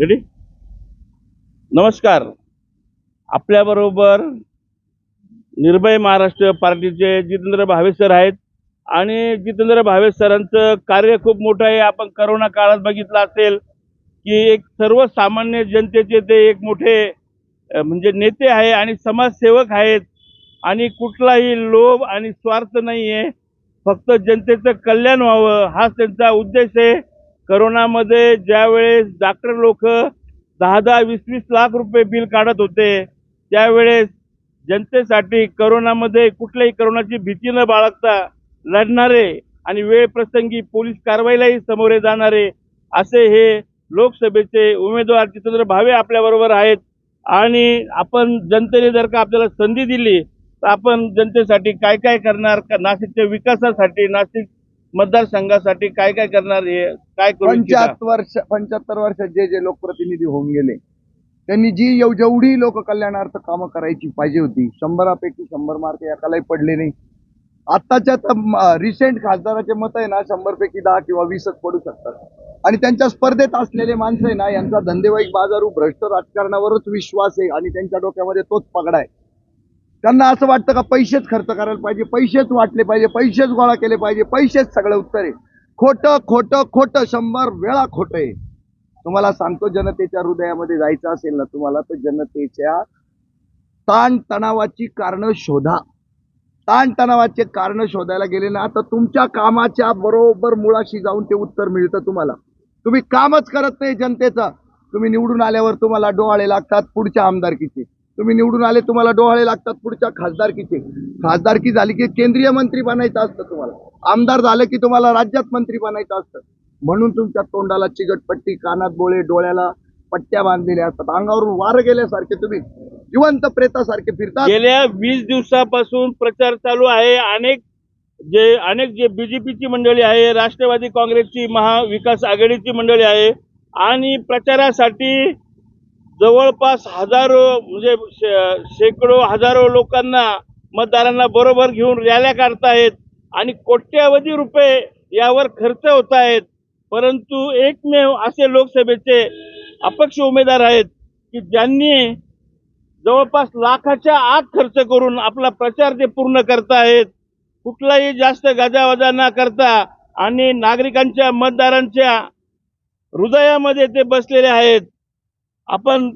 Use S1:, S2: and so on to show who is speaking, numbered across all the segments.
S1: Ready नमस्कार. आपल्याबरोबर निर्भय महाराष्ट्र पार्टीचे जितेंद्र भावे सर आहेत आणि जितेंद्र भावे सरांचं कार्य खूप मोठं आहे. आपण करोना काळात बघितलं असेल की एक सर्वसामान्य जनतेचे ते एक मोठे म्हणजे नेते आहे आणि समाजसेवक आहेत आणि कुठलाही लोभ आणि स्वार्थ नाही आहे फक्त जनतेचं कल्याण व्हावं हाच त्यांचा उद्देश आहे. करोनामध्ये ज्यावेळेस डॉक्टर लोक दहा दहा वीस वीस लाख रुपये बिल काढत होते त्यावेळेस जनतेसाठी करोनामध्ये कुठल्याही करोनाची भीती न बाळगता लढणारे आणि वेळ प्रसंगी पोलीस कारवाईलाही समोरे जाणारे असे हे लोकसभेचे उमेदवार जितेंद्र भावे आपल्याबरोबर आहेत. आणि आपण जनतेने जर का आपल्याला संधी दिली तर आपण जनतेसाठी काय काय करणार? का नाशिकच्या विकासासाठी नाशिक मतदारसंघासाठी काय काय करणार हे काय करू इच्छिता?
S2: पंच्याहत्तर वर्ष पंच्याहत्तर वर्षात जे जे लोकप्रतिनिधी होऊन गेले त्यांनी जी जेवढी लोक कल्याणार्थ कामं करायची पाहिजे होती शंभरापैकी शंभर मार्क एकालाही पडले नाही. आत्ताच्या रिसेंट खासदाराचे मत आहे ना शंभर पैकी दहा किंवा वीसच पडू शकतात. आणि त्यांच्या स्पर्धेत असलेले माणसं आहे ना यांचा धंदेवाईक बाजारू भ्रष्ट राजकारणावरच विश्वास आहे आणि त्यांच्या डोक्यामध्ये तोच पगडा आहे. त्यांना असं वाटतं का पैसेच खर्च करायला पाहिजे पैसेच वाटले पाहिजे पैसेच गोळा केले पाहिजे पैसेच सगळं उत्तर आहे. खोटं खोटं खोटं शंभर वेळा खोटं आहे. तुम्हाला सांगतो जनतेच्या हृदयामध्ये जायचं असेल ना तुम्हाला तर जनतेच्या ताणतणावाची कारणं कारण शोधा. ताणतणावाचे कारणं कारण शोधायला गेले ना तर तुमच्या कामाच्या बरोबर मुळाशी जाऊन ते उत्तर मिळतं तुम्हाला. तुम्ही कामच करत नाही जनतेचं. तुम्ही निवडून आल्यावर तुम्हाला डोळे लागतात पुढच्या आमदारकीचे. तुम्ही निवडून आले तुम्हाला डोहाळे लागतात पुढच्या खासदारकीचे. खासदारकी झाली की केंद्रीय मंत्री बनायचं असतं तुम्हाला. आमदार झालं की तुम्हाला राज्यात मंत्री बनायचं असतं. म्हणून तुमच्या तोंडाला चिगटपट्टी कानात बोळे डोळ्याला पट्ट्या बांधलेल्या असतात. अंगावरून वार गेल्यासारखे तुम्ही जिवंत प्रेतासारखे फिरता
S1: गेल्या वीस दिवसापासून प्रचार चालू आहे. अनेक जे अनेक जे बीजेपीची मंडळी आहे राष्ट्रवादी काँग्रेसची महाविकास आघाडीची मंडळी आहे. आणि प्रचारासाठी जवळपास हजारो म्हणजे शे- शेकडो हजारो लोकांना मतदारांना बरोबर घेऊन रॅल्या काढतायत आणि कोट्यावधी रुपये यावर खर्च होत आहेत परंतु एकमेव असे लोकसभेचे अपक्ष उमेदवार आहेत की ज्यांनी जवळपास लाखाच्या आत खर्च करून आपला प्रचार ते पूर्ण करतायत. कुठलाही जास्त गाजावाजा न करता आणि नागरिकांच्या मतदारांच्या हृदयामध्ये ते बसलेले आहेत. आपण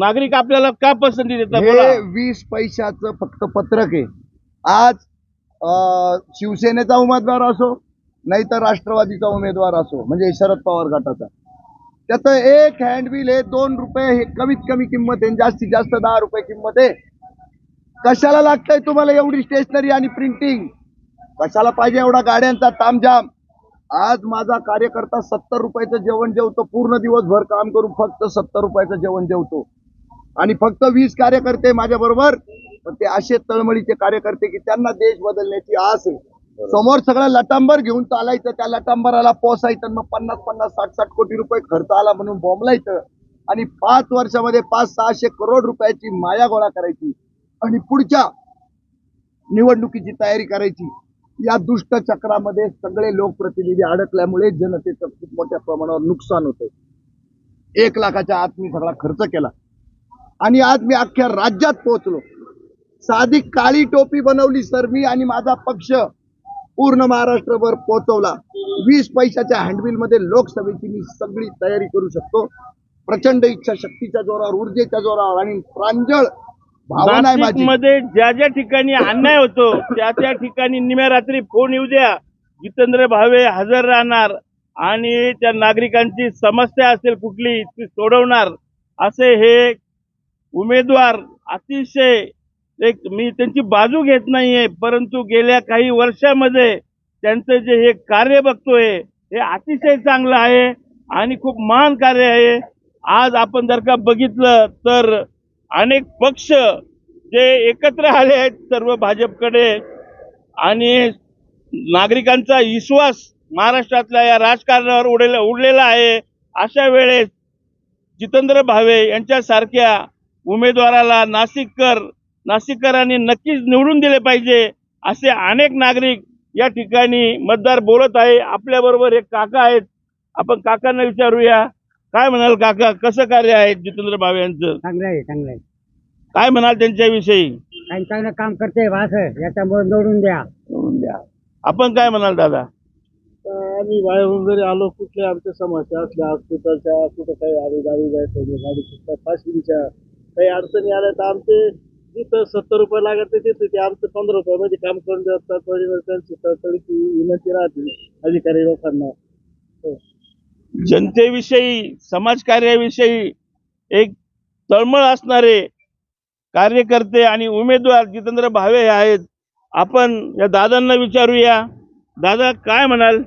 S1: नागरिक आपल्याला का पसंती देतात बोला.
S2: हे वीस पैशाचं फक्त पत्रक आहे. आज अं, शिवसेनेचा उमेदवार असो नाही तर राष्ट्रवादीचा उमेदवार असो म्हणजे शरद पवार गटाचा. त्याचं एक हँडबिल आहे दोन रुपये हे कमीत कमी किंमत आहे आणि जास्तीत जास्त दहा रुपये किंमत आहे. कशाला लागतंय तुम्हाला एवढी स्टेशनरी आणि प्रिंटिंग कशाला पाहिजे एवढा गाड्यांचा तामझाम? आज माझा कार्यकर्ता सत्तर रुपयाचं जेवण जेवतो पूर्ण दिवसभर काम करून फक्त सत्तर रुपयाचं जेवण जेवतो. आणि फक्त वीस कार्यकर्ते माझ्या बरोबर पण ते असे तळमळीचे कार्यकर्ते की त्यांना देश बदलण्याची आस आहे. समोर सगळं लटांबर घेऊन चालायचं त्या लटांबराला पोसायचं मग पन्नास पन्नास साठ साठ कोटी रुपये खर्च आला म्हणून बोंबलायचं आणि पाच वर्षामध्ये पाच सहाशे करोड रुपयाची माया गोळा करायची. आणि पुढच्या निवडणुकीची तयारी करायची. या दुष्ट चक्रामध्ये सगळे लोकप्रतिनिधी अडकल्यामुळे जनतेचं खूप मोठ्या प्रमाणावर नुकसान होतंय. एक लाखाच्या आत मी सगळा खर्च केला. आणि आज मी अख्ख्या राज्यात पोहोचलो. साधी काळी टोपी बनवली सर मी आणि माझा पक्ष पूर्ण महाराष्ट्रभर पोहोचवला. वीस पैशाच्या हँडबिलमध्ये लोकसभेची मी सगळी तयारी करू शकतो. प्रचंड इच्छा शक्तीच्या जोरावर ऊर्जेच्या जोरावर आणि प्रांजळ भावना आहे माझी.
S1: मध्ये ज्या ज्या ठिकाणी अन्याय होतो त्या त्या ठिकाणी निम्या रात्री फोन येऊ द्या. जितेंद्र भावे हजर राहणार आणि त्या नागरिकांची समस्या असेल कुठली ती सोडवणार. असे हे उमेदवार अतिशय एक मी त्यांची बाजू घेत नाहीये परंतु गेल्या काही वर्षामध्ये त्यांचं जे हे कार्य बघतोय हे अतिशय चांगलं आहे आणि खूप महान कार्य आहे. आज आपण जर का बघितलं तर अनेक पक्ष जे एकत्र आले आहेत सर्व भाजपकडे आणि नागरिकांचा विश्वास महाराष्ट्रातल्या या राजकारणावर उडेल उडलेला आहे. अशा वेळेस जितेंद्र भावे यांच्यासारख्या उमेदवाराला नाशिककर नाशिककरांनी नक्कीच निवडून दिले पाहिजे असे अनेक नागरिक या ठिकाणी मतदार बोलत आहे. आपल्याबरोबर एक काका आहेत. आपण काकांना विचारूया. काय म्हणाल काका? कसं कार्य आहे जितेंद्र भावे यांचं?
S3: चांगलं आहे चांगलं आहे.
S1: काय म्हणाल त्यांच्याविषयी?
S3: काही चांगलं काम करते असं. याच्यामुळे निवडून द्या.
S1: म्हणून द्या. आपण काय म्हणाल दादा?
S4: आम्ही बाहेरून जरी आलो कुठल्या आमच्या समस्या असल्या हॉस्पिटलच्या कुठं काही आडी गाडी जायचं गाडी सुद्धा फाशीच्या काही अडचणी आल्या तर आमचे जिथं सत्तर रुपये लागत ते तिथं ते आमचं पंधरा रुपयामध्ये काम करून देतात. त्यांची विनंती राहते अधिकारी लोकांना.
S1: जनतेविषयी समाजकार्याविषयी एक तळमळ असणारे कार्यकर्ते आणि उमेदवार जितेंद्र भावे हे आहेत. आपण या दादांना विचारूया. दादा काय म्हणाल?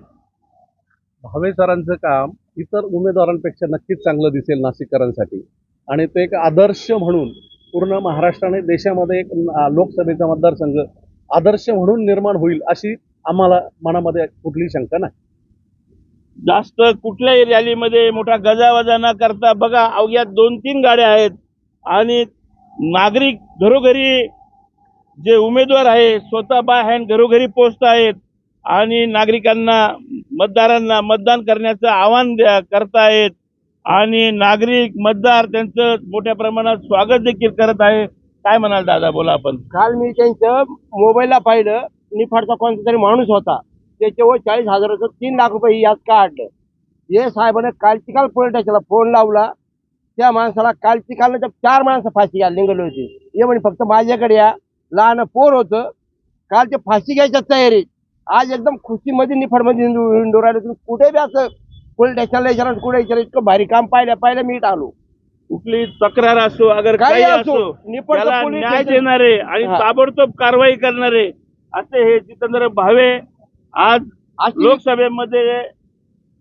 S5: भावे सरांचं काम इतर उमेदवारांपेक्षा नक्कीच चांगलं दिसेल नाशिककरांसाठी. आणि ते एक आदर्श म्हणून पूर्ण महाराष्ट्र आणि देशामध्ये एक लोकसभेचा मतदारसंघ आदर्श म्हणून निर्माण होईल अशी आम्हाला मनामध्ये कुठली शंका नाही.
S1: जास्त कुठल्याही रॅलीमध्ये मोठा गजावजा न करता बघा अवघ्या दोन तीन गाड्या आहेत. आणि नागरिक घरोघरी जे उमेदवार आहे स्वतः बाय हँड घरोघरी पोचत आहेत आणि नागरिकांना मतदारांना मतदान करण्याचं आवाहन द्या- करतायत आणि नागरिक मतदार त्यांचं मोठ्या प्रमाणात स्वागत देखील करत आहे. काय म्हणाल दादा? बोला आपण.
S4: काल मी त्यांचं मोबाईलला पाहिलं निफाडचा कोणता तरी माणूस होता. त्याच्यावर चाळीस हजाराचं तीन लाख रुपये यात काढलं. हे साहेबाने कालची काल पोलीस स्टेशनला फोन लावला. त्या माणसाला कालची काल चार माणसं फाशी घ्यायला निघाले होते. हे म्हणे फक्त माझ्याकडे या. लहान पोर होतं. काल ते फाशी घ्यायच्या तयारी आज एकदम खुशीमध्ये निफाडमध्ये हिंदू राहिले. तुम्ही कुठे बी असं पोलीस स्टेशनला विचारा कुठे विचारा इतकं भारी काम पाहिलं पाहिलं मी आलो.
S1: कुठली तक्रार असो अगर
S4: काही असो,
S1: त्याला न्याय. देणारे आणि. ताबडतोब कारवाई करणारे असे हे जितेंद्र भावे आज लोकसभेमध्ये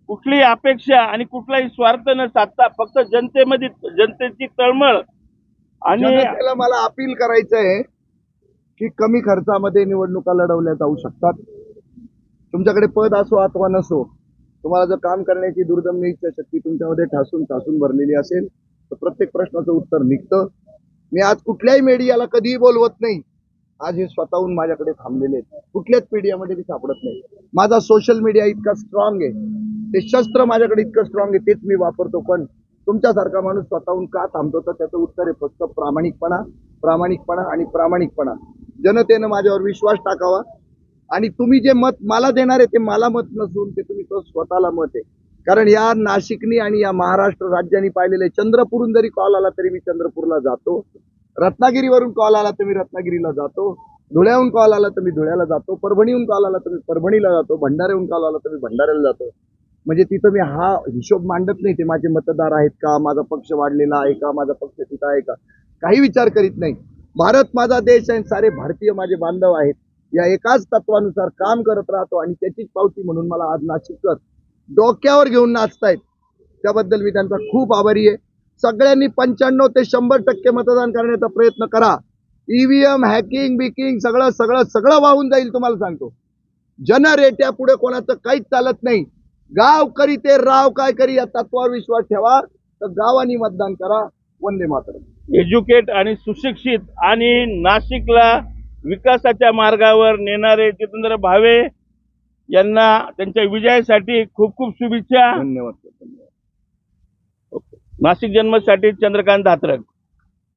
S1: कुठलीही अपेक्षा आणि कुठलाही स्वार्थ न साधता फक्त जनतेमध्ये जनतेची तळमळ आणि
S2: मला अपील करायचं आहे की कमी खर्चामध्ये निवडणुका लढवल्या जाऊ शकतात. तुमच्याकडे पद असो अथवा नसो तुम्हाला जर काम करण्याची दुर्दम्य इच्छाशक्ती तुमच्यामध्ये ठासून ठासून भरलेली असेल तर प्रत्येक प्रश्नाचं उत्तर निघतं. मी आज कुठल्याही मीडियाला कधीही बोलवत नाही. आज हे स्वतःहून माझ्याकडे थांबलेले आहेत. कुठल्याच मीडियामध्ये मी सापडत नाही. माझा सोशल मीडिया इतका स्ट्रॉंग आहे. ते शस्त्र माझ्याकडे इतकं स्ट्रॉंग आहे तेच मी वापरतो. पण तुमच्यासारखा माणूस स्वतःहून का थांबतो? तर त्याचं उत्तर आहे फक्त प्रामाणिकपणा प्रामाणिकपणा आणि प्रामाणिकपणा. जनतेनं माझ्यावर विश्वास टाकावा. आणि तुम्ही जे मत मला देणार आहे ते मला मत नसून ते तुम्ही तो स्वतःला मत आहे. कारण या नाशिकनी आणि या महाराष्ट्र राज्याने पाहिलेले चंद्रपूरून जरी कॉल आला तरी मी चंद्रपूरला जातो. रत्नागिरीवरून कॉल आला तर मी रत्नागिरीला जातो. धुळ्याहून कॉल आला तर मी धुळ्याला जातो. परभणीहून कॉल आला तर मी परभणीला जातो. भंडाऱ्याहून कॉल आला तर मी भंडाऱ्याला जातो. म्हणजे तिथं मी हा हिशोब मांडत नाही ते माझे मतदार आहेत का माझा पक्ष वाढलेला आहे का माझा पक्ष तिथं आहे का? काही विचार करीत नाही. भारत माझा देश आहे सारे भारतीय माझे बांधव आहेत. या एकाच तत्वानुसार काम करत राहतो आणि त्याचीच पावती म्हणून मला आज नाशिककर डोक्यावर घेऊन नाचतायत. त्याबद्दल मी त्यांचा खूप आभारी आहे. सगळ्यांनी पंच्याण्णव ते शंभर टक्के मतदान करण्याचा प्रयत्न करा. ईव्हीएम हॅकिंग बिकिंग सगळं सगळं सगळं वाहून जाईल तुम्हाला सांगतो. जनरेट्या पुढे कोणाचं काहीच चालत नाही. गाव करी ते राव काय करी या तत्वावर विश्वास ठेवा. तर गावानी मतदान करा. वंदे मातरम.
S1: एज्युकेट आणि सुशिक्षित आणि नाशिकला विकासाच्या मार्गावर नेणारे जितेंद्र भावे यांना त्यांच्या विजयासाठी खूप खूप शुभेच्छा.
S2: धन्यवाद.
S1: नाशिक जन्मसाठी चंद्रकांत धात्रक.